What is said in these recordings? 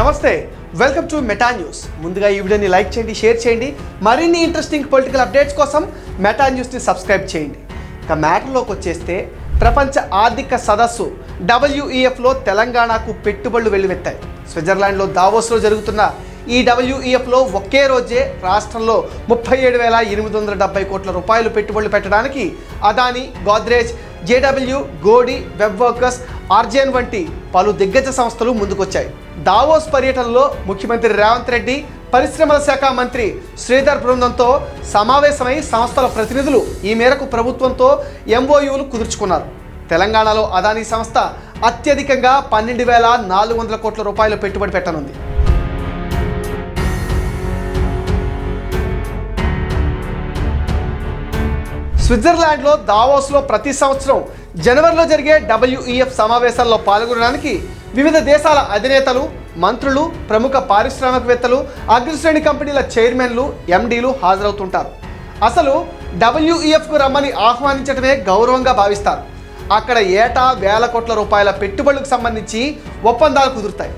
నమస్తే welcome to Meta news ముందుగా ఈ వీడియోని లైక్ చేయండి షేర్ చేయండి. మరిన్ని ఇంట్రెస్టింగ్ పొలిటికల్ అప్డేట్స్ కోసం మెటా న్యూస్ని సబ్స్క్రైబ్ చేయండి. ఇక మ్యాటర్లోకి వచ్చేస్తే ప్రపంచ ఆర్థిక సదస్సు డబ్ల్యూఈఎఫ్లో తెలంగాణకు పెట్టుబడులు వెల్లువెత్తాయి. స్విట్జర్లాండ్లో దావోస్లో జరుగుతున్న ఈ డబ్ల్యూఈఎఫ్లో ఒకే రోజే రాష్ట్రంలో ముప్పై ఏడు వేల ఎనిమిది వందల డెబ్బై కోట్ల రూపాయలు పెట్టుబడులు పెట్టడానికి అదాని గోద్రేజ్ జేడబ్ల్యూ గోడి వెబ్ వర్కర్స్ ఆర్జేన్ వంటి పలు దిగ్గజ సంస్థలు ముందుకొచ్చాయి. దావోస్ పర్యటనలో ముఖ్యమంత్రి రేవంత్ రెడ్డి పరిశ్రమల శాఖ మంత్రి శ్రీధర్ బృందంతో సమావేశమై సంస్థల ప్రతినిధులు ఈ మేరకు ప్రభుత్వంతో ఎంఓయూలు కుదుర్చుకున్నారు. తెలంగాణలో అదానీ సంస్థ అత్యధికంగా పన్నెండు వేల నాలుగు వందల కోట్ల రూపాయలు పెట్టుబడి పెట్టనుంది. స్విట్జర్లాండ్లో దావోస్లో ప్రతి సంవత్సరం జనవరిలో జరిగే డబ్ల్యూఈఎఫ్ సమావేశాల్లో పాల్గొనడానికి వివిధ దేశాల అధినేతలు మంత్రులు ప్రముఖ పారిశ్రామికవేత్తలు అగ్రశ్రేణి కంపెనీల చైర్మన్లు ఎండీలు హాజరవుతుంటారు. అసలు డబ్ల్యూఈఎఫ్కు రమ్మని ఆహ్వానించడమే గౌరవంగా భావిస్తారు. అక్కడ ఏటా వేల కోట్ల రూపాయల పెట్టుబడులకు సంబంధించి ఒప్పందాలు కుదురుతాయి.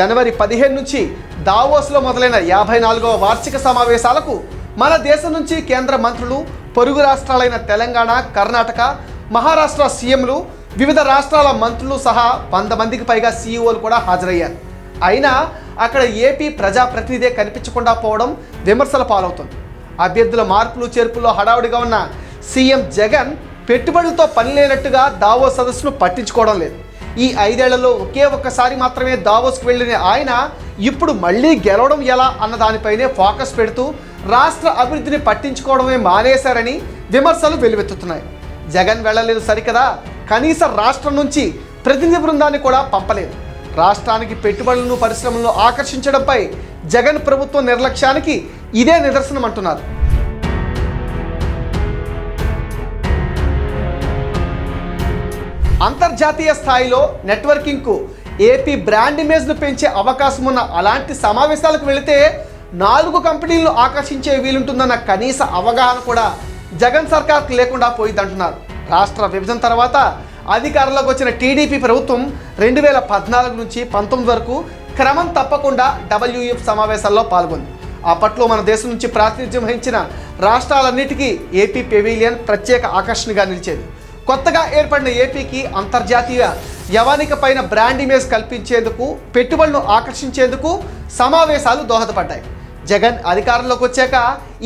జనవరి పదిహేను నుంచి దావోస్లో మొదలైన యాభై నాలుగవ వార్షిక సమావేశాలకు మన దేశం నుంచి కేంద్ర మంత్రులు పొరుగు రాష్ట్రాలైన తెలంగాణ కర్ణాటక మహారాష్ట్ర సీఎంలు వివిధ రాష్ట్రాల మంత్రులు సహా వంద మందికి పైగా సీఈఓలు కూడా హాజరయ్యారు. అయినా అక్కడ ఏపీ ప్రజాప్రతినిధే కనిపించకుండా పోవడం విమర్శల పాలవుతుంది. అభ్యర్థుల మార్పులు చేర్పుల్లో హడావుడిగా ఉన్న సీఎం జగన్ పెట్టుబడులతో పని లేనట్టుగా దావో సదస్సును పట్టించుకోవడం లేదు. ఈ ఐదేళ్ళలో ఒకే ఒక్కసారి మాత్రమే దావోస్కు వెళ్ళిన ఆయన ఇప్పుడు మళ్ళీ గెలవడం ఎలా అన్న దానిపైనే ఫోకస్ పెడుతూ రాష్ట్ర అభివృద్ధిని పట్టించుకోవడమే మానేశారని విమర్శలు వెలువెత్తుతున్నాయి జగన్ వెళ్ళలేదు సరికదా? కనీస రాష్ట్రం నుంచి ప్రతినిధి బృందాన్ని కూడా పంపలేదు. రాష్ట్రానికి పెట్టుబడులను పరిశ్రమలను ఆకర్షించడంపై జగన్ ప్రభుత్వ నిర్లక్ష్యానికి ఇదే నిదర్శనం అంటున్నారు అంతర్జాతీయ స్థాయిలో నెట్వర్కింగ్కు ఏపీ బ్రాండ్ ఇమేజ్ను పెంచే అవకాశం ఉన్న అలాంటి సమావేశాలకు వెళితే నాలుగు కంపెనీలను ఆకర్షించే వీలుంటుందన్న కనీస అవగాహన కూడా జగన్ సర్కార్కు లేకుండా పోయిందంటున్నారు రాష్ట్ర విభజన తర్వాత అధికారంలోకి వచ్చిన టీడీపీ ప్రభుత్వం రెండు వేల పద్నాలుగు నుంచి పంతొమ్మిది వరకు క్రమం తప్పకుండా డబ్ల్యూఎఫ్ సమావేశాల్లో పాల్గొంది. అప్పట్లో మన దేశం నుంచి ప్రాతినిధ్యం వహించిన రాష్ట్రాలన్నిటికీ ఏపీ పెవిలియన్ ప్రత్యేక ఆకర్షణగా నిలిచేది. కొత్తగా ఏర్పడిన ఏపీకి అంతర్జాతీయ యవానిక పైన బ్రాండ్ ఇమేజ్ కల్పించేందుకు పెట్టుబడులను ఆకర్షించేందుకు సమావేశాలు దోహదపడ్డాయి. జగన్ అధికారంలోకి వచ్చాక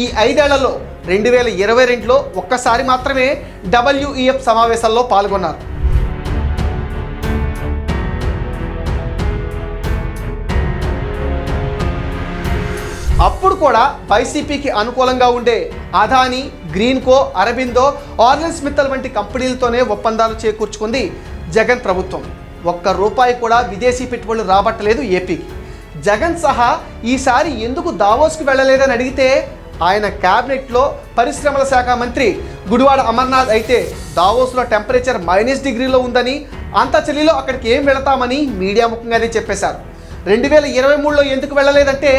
ఈ ఐదేళ్ళలో రెండు వేల ఇరవై రెండులో ఒక్కసారి మాత్రమే డబ్ల్యూఈఎఫ్ సమావేశాల్లో పాల్గొన్నారు. అప్పుడు కూడా వైసీపీకి అనుకూలంగా ఉండే అదానీ గ్రీన్కో అరబిందో ఆర్లెన్స్ మిత్తల్ వంటి కంపెనీలతోనే ఒప్పందాలు చేకూర్చుకుంది జగన్ ప్రభుత్వం. ఒక్క రూపాయి కూడా విదేశీ పెట్టుబడులు రాబట్టలేదు ఏపీకి. జగన్ సహా ఈసారి ఎందుకు దావోస్కి వెళ్ళలేదని అడిగితే ఆయన క్యాబినెట్లో పరిశ్రమల శాఖ మంత్రి గుడివాడ అమర్నాథ్ అయితే దావోస్లో టెంపరేచర్ మైనస్ డిగ్రీలో ఉందని అంత చలిలో అక్కడికి ఏం వెళతామని మీడియా ముఖంగానే చెప్పేశారు. రెండు వేల ఇరవై మూడులో ఎందుకు వెళ్ళలేదంటే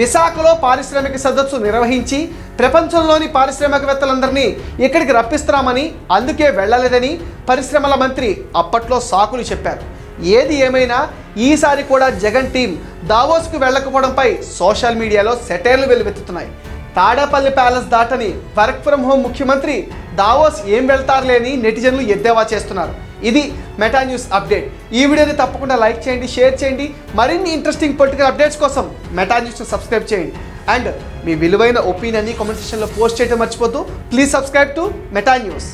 విశాఖలో పారిశ్రామిక సదస్సు నిర్వహించి ప్రపంచంలోని పారిశ్రామికవేత్తలందరినీ ఇక్కడికి రప్పిస్తామని అందుకే వెళ్ళలేదని పరిశ్రమల మంత్రి అప్పట్లో సాకులు చెప్పారు. ఏది ఏమైనా ఈసారి కూడా జగన్ టీం దావోస్కు వెళ్ళకపోవడంపై సోషల్ మీడియాలో సెటైర్లు వెలువెత్తుతున్నాయి. తాడేపల్లి ప్యాలెస్ దాటని వర్క్ ఫ్రమ్ హోమ్ ముఖ్యమంత్రి దావోస్ ఏం వెళ్తారులే అని నెటిజన్లు ఎద్దేవా చేస్తున్నారు. ఇది మెటా న్యూస్ అప్డేట్. ఈ వీడియోని తప్పకుండా లైక్ చేయండి షేర్ చేయండి. మరిన్ని ఇంట్రెస్టింగ్ పొలిటికల్ అప్డేట్స్ కోసం మెటా న్యూస్ను సబ్స్క్రైబ్ చేయండి. అండ్ మీ విలువైన ఒపీనియన్ని కామెంట్ సెక్షన్లో పోస్ట్ చేయడం మర్చిపోతూ please subscribe to Meta news.